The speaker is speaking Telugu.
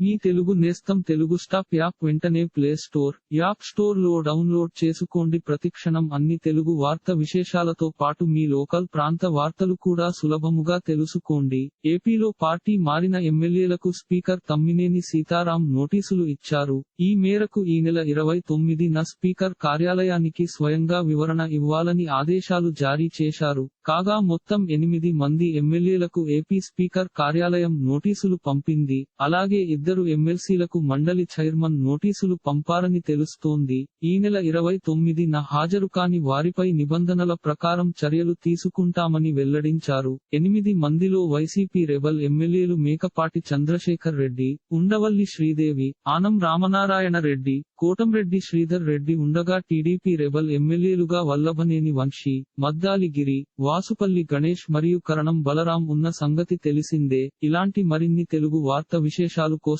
మీ తెలుగు నేస్తం తెలుగు స్టాప్ యాప్ వెంటనే ప్లే స్టోర్ యాప్ స్టోర్లో డౌన్లోడ్ చేసుకోండి. ప్రతిక్షణం అన్ని తెలుగు వార్త విశేషాలతో పాటు మీ లోకల్ ప్రాంత వార్తలు కూడా సులభముగా తెలుసుకోండి. ఏపీలో పార్టీ మారిన ఎమ్మెల్యేలకు స్పీకర్ తమ్మినేని సీతారాం నోటీసులు ఇచ్చారు. ఈ మేరకు ఈ నెల ఇరవై తొమ్మిదిన స్పీకర్ కార్యాలయానికి స్వయంగా వివరణ ఇవ్వాలని ఆదేశాలు జారీ చేశారు. కాగా మొత్తం ఎనిమిది మంది ఎమ్మెల్యేలకు ఏపీ స్పీకర్ కార్యాలయం నోటీసులు పంపింది. అలాగే ఇద్దరు ఎమ్మెల్సీలకు మండలి చైర్మన్ నోటీసులు పంపారని తెలుస్తోంది. ఈ నెల ఇరవై తొమ్మిదిన హాజరు కాని వారిపై నిబంధనల ప్రకారం చర్యలు తీసుకుంటామని వెల్లడించారు. ఎనిమిది మందిలో వైసీపీ రెబల్ ఎమ్మెల్యేలు మేకపాటి చంద్రశేఖర్ రెడ్డి ఉండవల్లి శ్రీదేవి ఆనం రామనారాయణ రెడ్డి కోటంరెడ్డి శ్రీధర్ రెడ్డి ఉండగా టీడీపీ రెబల్ ఎమ్మెల్యేలుగా వల్లభనేని వంశీ మద్దాలిగిరి వాసుపల్లి గణేష్ మరియు కరణం బలరాం ఉన్న సంగతి తెలిసిందే. ఇలాంటి మరిన్ని తెలుగు వార్త విశేషాలు కోసం